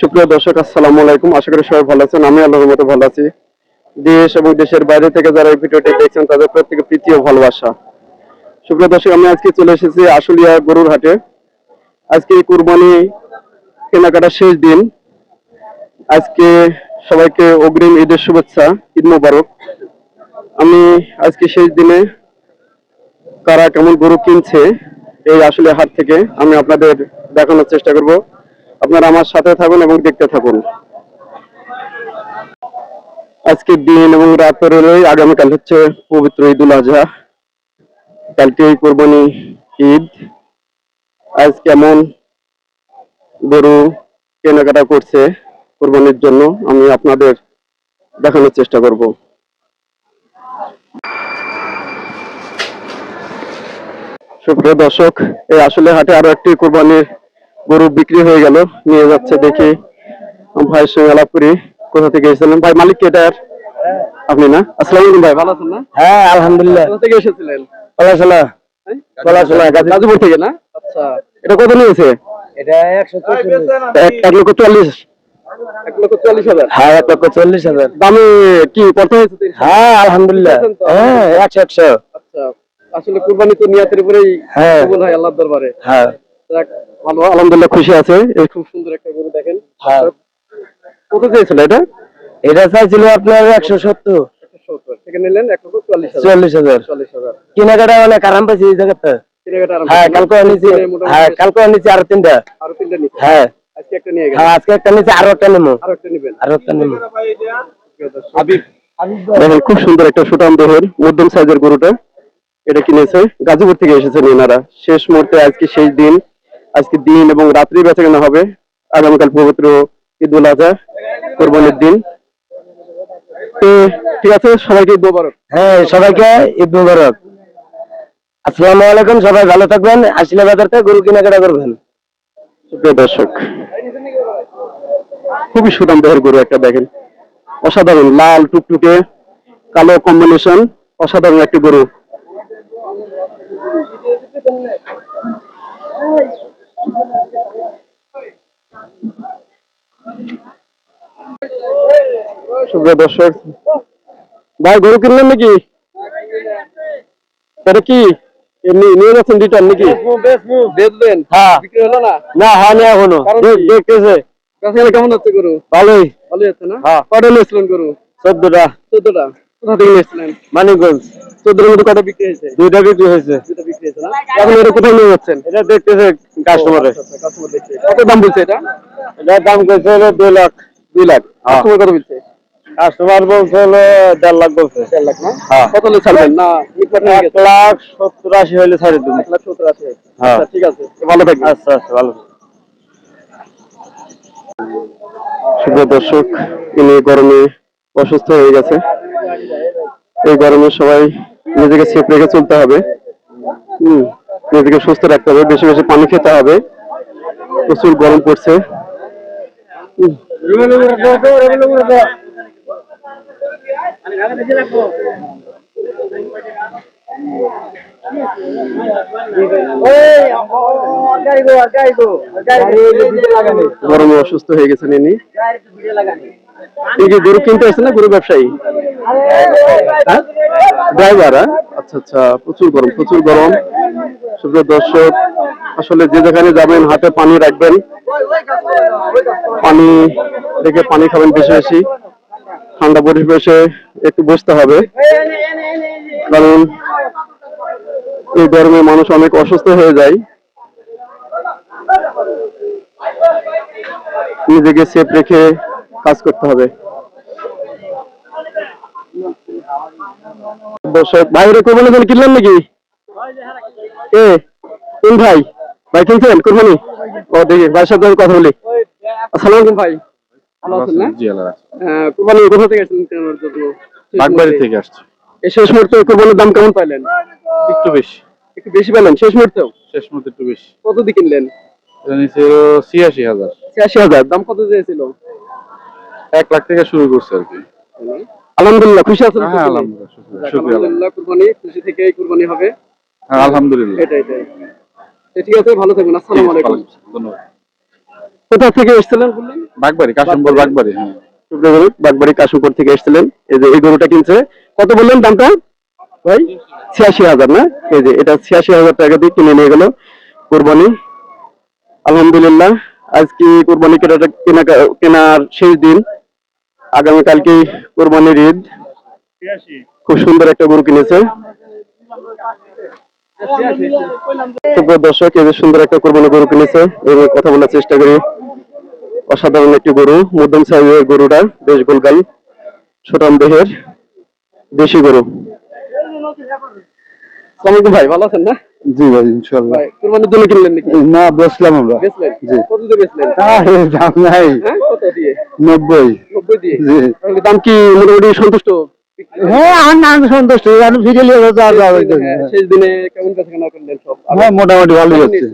সুপ্রিয় দর্শক, আসসালামু আলাইকুম। আশা করি সবাই ভালো আছেন। আমি আল্লাহর মতো ভালো আছি। দেশ এবং দেশের বাইরে থেকে যারা এই ভিডিওটি দেখছেন, তাদের প্রত্যেকে প্রীতি ও ভালোবাসা। সুপ্রিয় দর্শক, আমি আজকে চলে এসেছি আশুলিয়া গরুর হাটে। আজকে কুরবানি কেনাকাটার শেষ দিন। আজকে সবাইকে অগ্রিম ঈদের শুভেচ্ছা, ঈদ মোবারক। আমি আজকে শেষ দিনে কারা কেমন গরু কিনছে এই আসলে হাট থেকে আমি আপনাদের দেখানোর চেষ্টা করব। আপনারা আমার সাথে থাকুন এবং দেখতে থাকুন। আজকের দিন এবং রাত পেরোলেই আগামীকাল হচ্ছে পবিত্র ঈদ উল আজহা। কালকে কোরবানি ঈদ। আজ কেমন গরু কেনাকাটা করছে কোরবানির জন্য আমি আপনাদের দেখানোর চেষ্টা করব। সুপ্রিয় দর্শক, এই আসলে হাটে আরও একটি কোরবানির গরু বিক্রি হয়ে গেল নিয়ে যাচ্ছে দেখি। ভাইয়ের সঙ্গে আলাপ করি কোথা থেকে এসেছিলেন? ভাই মালিক কে এটার আপনি না? আসসালামু আলাইকুম ভাই ভালো আছেন না? হ্যাঁ আলহামদুলিল্লাহ। কোথা থেকে এসেছিলেন? পড়াশোনা হ্যাঁ? গাজীপুর থেকে না? আচ্ছা। এটা কত নিয়েছে? এটা এক লক্ষ হ্যাঁ এক লক্ষ চল্লিশ হাজার। দামে কি হয়েছে হ্যাঁ আলহামদুলিল্লাহ। হ্যাঁ একশো একশো। আচ্ছা আসলে কুরবানি তো নিয়াতের উপরেই হ্যাঁ। আল্লাহর দরবারে। হ্যাঁ। ভালো আলহামদুলিল্লাহ খুশি আছে। খুব সুন্দর একটা গরু দেখেন। হ্যাঁ। কত চেয়েছিল এটা? এটা চাইছিল আপনার একশো সত্তর। সত্তর। থেকে নিলেন এক লক্ষ চল্লিশ হাজার। চল্লিশ হাজার। কেনাকাটা অনেক আরাম পাইছি এই জায়গাতে। হ্যাঁ কালকে নিচে হ্যাঁ কালকে নিচে আরও তিনটা। আরও তিনটা নিচ্ছে হ্যাঁ। আজকে একটা নিয়ে গেল হ্যাঁ আজকে একটা নিচে আরও একটা নেব। আরও একটা নিবেন। আরও একটা নেব। আবিব দেখেন খুব সুন্দর একটা সুটাম দেহের মধ্যম সাইজের গরুটা। এটা কিনেছে গাজীপুর থেকে এসেছেন এনারা। শেষ মুহূর্তে আজকে শেষ দিন আজকে দিন এবং রাত্রি বেচা কেনা হবে। আগামীকাল পবিত্র ঈদ উল আজহা কোরবানির দিন। তো ঠিক আছে সবাইকে ঈদ মোবারক। হ্যাঁ সবাইকে ঈদ মুবারক। আসসালামু আলাইকুম সবাই ভালো থাকবেন। আসলে বাজার থেকে গরু কেনাকাটা করবেন। সুপ্রিয় দর্শক খুবই সুদাম দেহের গরু একটা দেখেন। অসাধারণ লাল টুকটুকে কালো কম্বিনেশন অসাধারণ একটি গরু। সুপ্রিয় দর্শক ভাই গরু কিনলেন নাকি? এটা কি? এমনি নিয়ে যাচ্ছেন রিটার্ন নাকি? বেচবেন? হ্যাঁ। বিক্রি হলো না? না হয়নি এখনও কারণ দেখতেছে কেমন হচ্ছে গরু? ভালোই। ভালোই হচ্ছে না? হ্যাঁ। কটা নিয়েছিলেন গরু? চোদ্দটা। চোদ্দটা। কোথা থেকে নিয়েছিলেন? মানিকগঞ্জ। চোদ্দটার মধ্যে কটা বিক্রি হয়েছে? দুইটা বিক্রি হয়েছে। দুটা বিক্রি হয়েছে না? এখন এটা কোথায় নিয়ে যাচ্ছেন? এটা দেখতেছে কাস্টমারে customer দেখছে। কত দাম বলছে এটা? এটার দাম কইছে হলো দুই লাখ দুই লাখ। হ্যাঁ। কাস্টমার কত বলছে? কাস্টমার বলছে হলো দেড় লাখ বলছে। চার লাখ না? হ্যাঁ। কত হলে ছাড়বেন? না এক লাখ সত্তর আশি হলে ছাড়ি তুমি এক লাখ সত্তর আছে হ্যাঁ। আচ্ছা ঠিক আছে। ভালো থাকবেন। আচ্ছা আচ্ছা ভালো শুভ দর্শক ইনি গরমে অসুস্থ হয়ে গেছে। এই গরমে সবাই নিজেকে সেফ রেখে চলতে হবে। হুম নিজেকে সুস্থ রাখতে হবে। বেশি বেশি পানি খেতে হবে। প্রচুর গরম পড়ছে। গরমে অসুস্থ হয়ে গেছেন ইনি। এই যে গরু কিনতে না, গরু ব্যবসায়ী? ড্রাইভার আচ্ছা আচ্ছা প্রচুর গরম প্রচুর গরম। দর্শক, আসলে যে যেখানে যাবেন, হাতে পানি রাখবেন। পানি রেখে পানি খাবেন বেশি বেশি। ঠান্ডা পরিবেশে একটু বসতে হবে। কারণ এই গরমে মানুষ অনেক অসুস্থ হয়ে যায়। নিজেকে সেফ রেখে কাজ করতে হবে। দর্শক ভাইরে কোরবানি কোন কিনলেন নাকি? এ কোন ভাই? ভাই কিনছেন? কোরবানি? ও দেখি ভাইয়ের সাথে আমি কথা বলি। আসসালামু আলাইকুম ভাই। ভালো আছেন না? জি আল্লাহ কোরবানি কোথা থেকে আসছেন কেনার জন্য? বাগবাড়ি থেকে আসছে। এই শেষ মুহূর্তে কোরবানির দাম কেমন পাইলেন? একটু বেশি। একটু বেশি পেলেন শেষ মুহূর্তেও? শেষ মুহূর্তে একটু বেশি। কত দিয়ে কিনলেন? ছিয়াশি হাজার। ছিয়াশি হাজার। দাম কত চেয়েছিল? এক লাখ থেকে শুরু করছে আর কি। আলহামদুলিল্লাহ খুশি আছেন হ্যাঁ আলহামদুলিল্লাহ শুক্রিয়া আলহামদুলিল্লাহ কুরবানি খুশি থেকেই কুরবানি হবে। হ্যাঁ আলহামদুলিল্লাহ। এটাই এটাই। ঠিক আছে ভালো থাকবেন আসসালামু আলাইকুম। ধন্যবাদ। কোথা থেকে এসেছিলেন বললেন? বাগবাড়ি কাশিমপুর বাগবাড়ি হ্যাঁ। দর্শক, বাগবাড়ি কাশুপুর থেকে এসেছিলেন। এই যে এই গরুটা কিনছে কত বললেন দামটা? ভাই ছিয়াশি হাজার না? এই যে এটা ছিয়াশি হাজার টাকা দিয়ে কিনে নিয়ে গেল কোরবানি। আলহামদুলিল্লাহ আজকে কোরবানি কেনাটা কেনা কেনার শেষ দিন। আগামীকালকে কোরবানির ঈদ। খুব সুন্দর একটা গরু কিনেছে। দর্শক যে সুন্দর একটা কোরবানি গরু কিনেছে এবং কথা বলার চেষ্টা করি। অসাধারণ একটি গরু, মধ্যম সাইজের গরুটা বেশ গোলগাল ছোটাম দেহের দেশি গরু। সালামালাইকুম ভাই ভালো আছেন না? জি ভাই ইনশাল্লাহ ভাই কোরবানির জন্য কিনলেন নাকি? না বসলাম আমরা। বেচলেন? জি। কত দিয়ে বেচলেন দাম নাই। হ্যাঁ কত দিয়ে? নব্বই। নব্বই দিয়ে? জি। তাহলে দাম কি মোটামুটি সন্তুষ্ট? হ্যাঁ সন্তুষ্ট। আমি ফিরে নিয়ে শেষ দিনে কেমন করলেন সব? হ্যাঁ মোটামুটি ভালোই হচ্ছে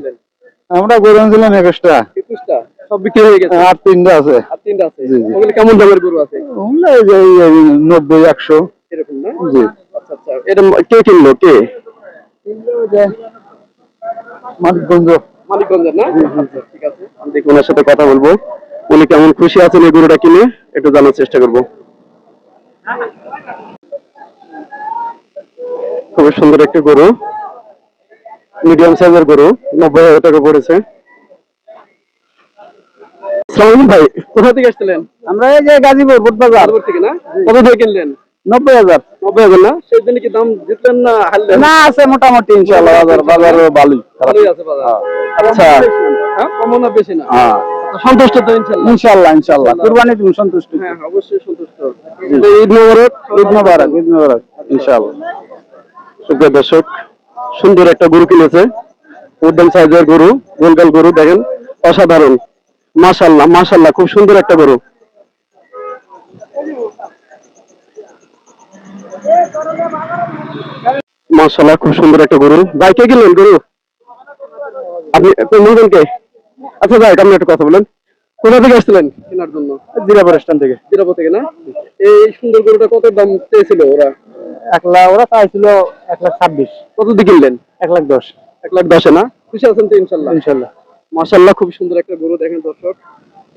আমরা গরু ছিলাম একুশটা। একুশটা? সব বিক্রি হয়ে গেছে? আর তিনটা আছে। আর তিনটা আছে। ওগুলো কেমন দামের গরু আছে? ওগুলো নব্বই একশো। এরকম না? জি। আচ্ছা আচ্ছা। এটা কে কিনলো? কে? মানিকগঞ্জ। মালিকগঞ্জের না? আচ্ছা, ঠিক আছে। আমি দেখি ওনার সাথে কথা বলব। উনি কেমন খুশি আছেন এই গরুটা কিনে একটু জানার চেষ্টা করব। খুবই সুন্দর একটি গরু। মিডিয়াম সাইজের গরু নব্বই হাজার টাকা পড়েছে। সালাম ভাই কোথা থেকে আসছিলেন? আমরা এই যে গাজীপুর বুটবাজার থেকে না? কিনলেন? নব্বই হাজার। নব্বই হাজার না? সেই দিনে কি দাম জিতলেন না হারলেন? না আছে মোটামুটি ইনশাল্লাহ বাজার বাজার ভালোই। ভালোই আছে বাজার। আচ্ছা। হ্যাঁ কম না বেশি না। হ্যাঁ। সন্তুষ্ট তো ইনশাল্লাহ ইনশাল্লাহ ইনশাল্লাহ কুরবানি তুমি সন্তুষ্ট। হ্যাঁ অবশ্যই সন্তুষ্ট। ঈদ মোবারক ঈদ মোবারক ঈদ মোবারক। ইনশাল্লাহ সুপ্রিয় দর্শক সুন্দর একটা গরু কিনেছে। উদ্যম সাইজের গরু গোলগাল গরু দেখেন অসাধারণ। মাশাল্লাহ মাশাল্লাহ খুব সুন্দর একটা গরু। মাশাল্লাহ খুব সুন্দর একটা গরু। ভাই কে কিনলেন গরু? আপনি নিবেন কে? আচ্ছা ভাই আপনি একটা কথা বলেন। কোথা থেকে আসছিলেন? কেনার জন্য। জিরাপুর স্ট্যান্ড থেকে। জিরাপো থেকে না? এই সুন্দর গরুটা কত দাম চেয়েছিল ওরা? এক লাখ ওরা চাইছিল এক লাখ ছাব্বিশ। কত দিয়ে কিনলেন? এক লাখ দশ। এক লাখ দশে না? খুশি আছেন তো ইনশাল্লাহ ইনশাল্লাহ মাশাল্লাহ খুব সুন্দর একটা গরু দেখেন দর্শক।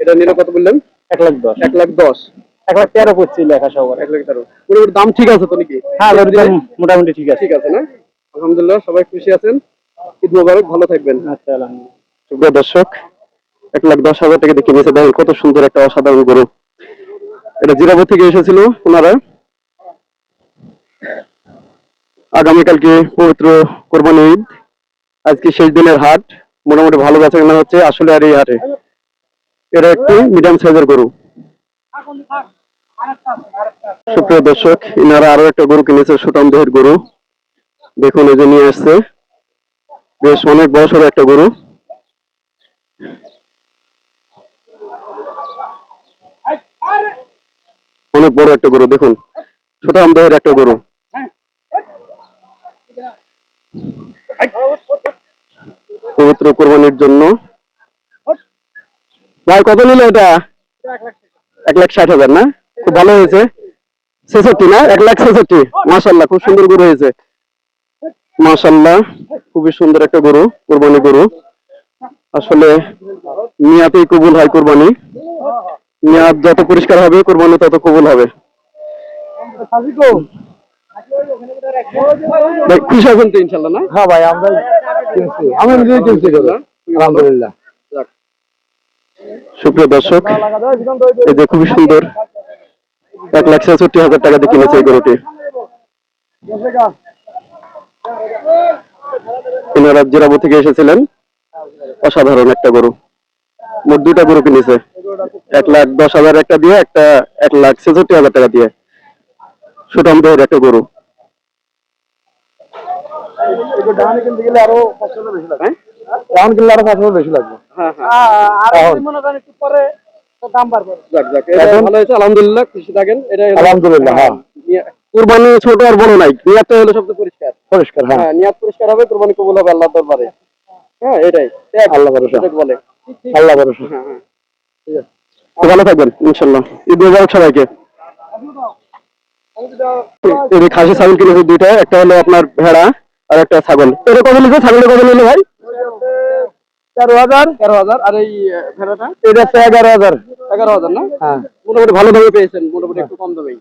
এটা নিলে কত বললেন? এক লাখ দশ। এক লাখ দশ। এক লাখ তেরো এক লাখ তেরো। দাম ঠিক আছে তো নাকি? হ্যাঁ মোটামুটি ঠিক আছে। ঠিক আছে না? আলহামদুলিল্লাহ সবাই খুশি আছেন। ঈদ মোবারক ভালো থাকবেন। আচ্ছা আলহামদুলিল্লাহ। সুপ্রিয় দর্শক এক লাখ দশ হাজার টাকা দিয়ে কিনেছে দেখেন কত সুন্দর একটা অসাধারণ গরু। এটা জিরাবো থেকে এসেছিল ওনারা। আগামীকালকে পবিত্র কোরবানি ঈদ। আজকে শেষ দিনের হাট। মোটামুটি ভালো বেচা কেনা হচ্ছে। আসলে আর এই হাটে। এটা একটি মিডিয়াম সাইজের গরু। সুপ্রিয় দর্শক, ইনারা আরও একটা গরু কিনেছে সুটাম দেহের গরু। দেখুন, এই যে নিয়ে আসছে। বেশ অনেক বছর একটা গরু। অনেক বড় একটা গরু, দেখুন। ছোট আমদাহের একটা গরু। পবিত্র কোরবানির জন্য। ভাই, কত নিল এটা? এক লাখ ষাট হাজার না? খুব ভালো হয়েছে। ছেষট্টি না? এক লাখ ছেষট্টি। মাসাল্লাহ খুব সুন্দর গরু হয়েছে। মাসাল্লাহ খুবই সুন্দর একটা গরু কোরবানি গরু। আসলে নিয়াতেই কবুল হয় কোরবানি। নিয়াত যত পরিষ্কার হবে কোরবানি তত কবুল হবে। খুশি আছেন তো ইনশাল্লাহ না? হ্যাঁ ভাই আমরা আমি নিজেই কিনছি আলহামদুলিল্লাহ। সুপ্রিয় দর্শক, এই যে খুবই সুন্দর এক লাখ ছেষট্টি হাজার টাকা দিয়ে কিনেছে এই গরুটি। এনারা জিরাবো থেকে এসেছিলেন। অসাধারণ একটা গরু। মোট দুইটা গরু কিনেছে। এক লাখ দশ হাজার একটা দিয়ে, একটা এক লাখ ছেষট্টি হাজার টাকা দিয়ে। সুটাম দেহের একটা গরু। আরও পাঁচশো বেশি লাগবে। হ্যাঁ? আরও পাঁচশো বেশি লাগবে। আর মনে করেন একটু পরে দাম বাড়বে। যাক যাক এটা ভালো হয়েছে আলহামদুলিল্লাহ খুশি থাকেন এটা আলহামদুলিল্লাহ, হ্যাঁ। কুরবানি ছোট আর বড় নাই। নিয়াতটা হলো সবচেয়ে পরিষ্কার। পরিষ্কার হ্যাঁ। হ্যাঁ নিয়াত পরিষ্কার হবে কুরবানি কবুল হবে আল্লাহ দরবারে। হ্যাঁ এটাই। এক, আল্লাহ ভরসা। বলে। আল্লাহ ভরসা। হ্যাঁ হ্যাঁ। ঠিক আছে। ভালো থাকবেন ইনশাল্লাহ ঈদ মোবারক সবাইকে। খাসি ছাগল কিনেছে দুইটা একটা হলো আপনার ভেড়া আর একটা ছাগল। এটা কত নিচ্ছে ছাগলের কত নিল ভাই? তেরো হাজার। তেরো হাজার। আর এই ভেড়াটা? এটা হচ্ছে এগারো হাজার। এগারো হাজার না? হ্যাঁ। মোটামুটি ভালো দামে পেয়েছেন মোটামুটি একটু কম দামেই।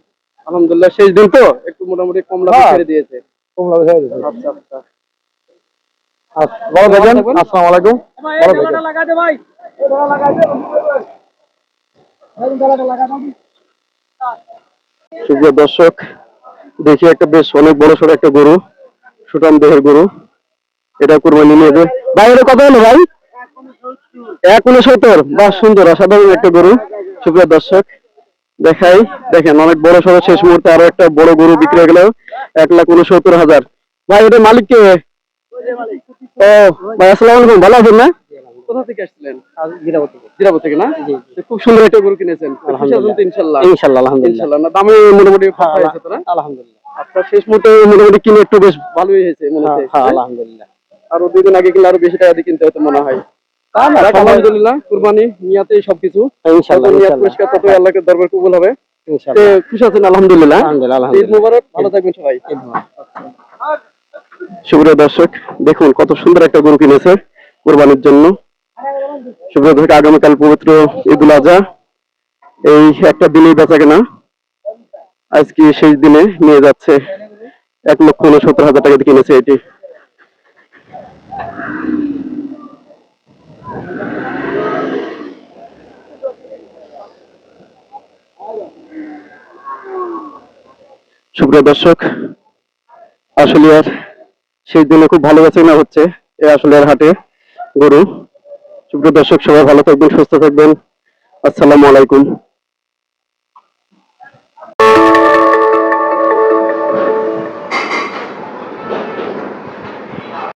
আলহামদুলিল্লাহ শেষ দিন তো একটু মোটামুটি কম দামে। ছেড়ে দিয়েছে। কমলা বেশি গেছে। আচ্ছা আচ্ছা। ভালো থাকবেন। থাকবেন। আসসালামু আলাইকুম। ভালো থাকবেন। সুপ্রিয় দর্শক দেখি একটা বেশ অনেক বড় সড়ো একটা গরু সুটাম দেহের গরু। এটা কুরবানি নিয়ে ভাই এটা কত হলো ভাই? এক উনসত্তর বাহ সুন্দর অসাধারণ একটা গরু। সুপ্রিয় দর্শক দেখাই। দেখেন অনেক বড় সড়ো শেষ মুহূর্তে আরও একটা বড় গরু বিক্রি হয়ে গেল। এক লাখ উনসত্তর হাজার। ভাই এটা মালিক কে? ও ভাই আসসালামু আলাইকুম। ভালো আছেন না? কোথা থেকে আসছিলেন? জিরাবো থেকে। না? খুব সুন্দর একটা গরু কিনেছেন। খুশি আছেন তো ইনশাল্লাহ। ইনশাল্লাহ আলহামদুলিল্লাহ। না দামে মোটামুটি আলহামদুলিল্লাহ। আপনার শেষ মুহূর্তে মোটামুটি কিনে একটু বেশ ভালোই হয়েছে মনে হ্যাঁ, হচ্ছে হ্যাঁ, আলহামদুলিল্লাহ। আরও দুই দিন আগে কিনলে আরও বেশি টাকা দিয়ে কিনতে হতো মনে হয়। আলহামদুলিল্লাহ কুরবানি নিয়াতেই সবকিছু। ইনশাল্লাহ যত নিয়াত তত আল্লাহকে দরবার কবুল হবে। ইনশাল্লাহ খুশি আছেন আলহামদুলিল্লাহ। আলহামদুলিল্লাহ ঈদ আলহামদুলিল্লাহ। মোবারক ভালো থাকবেন সবাই। সুপ্রিয় দর্শক দেখুন কত সুন্দর একটা গরু কিনেছে কোরবানির জন্য। সুপ্রিয় দর্শক আগামীকাল পবিত্র ঈদুল আজহা। এই একটা দিনেই বেচা কেনা। আজকে শেষ দিনে নিয়ে যাচ্ছে এক লক্ষ উনসত্তর হাজার টাকা দিয়ে কিনেছে এটি। সুপ্রিয় দর্শক আসলে আর সেই দিনে খুব ভালো কেনা হচ্ছে এই আসলে আর হাটে গরু। সুপ্রিয় দর্শক, সবাই ভালো থাকবেন, সুস্থ থাকবেন। আসসালামু আলাইকুম।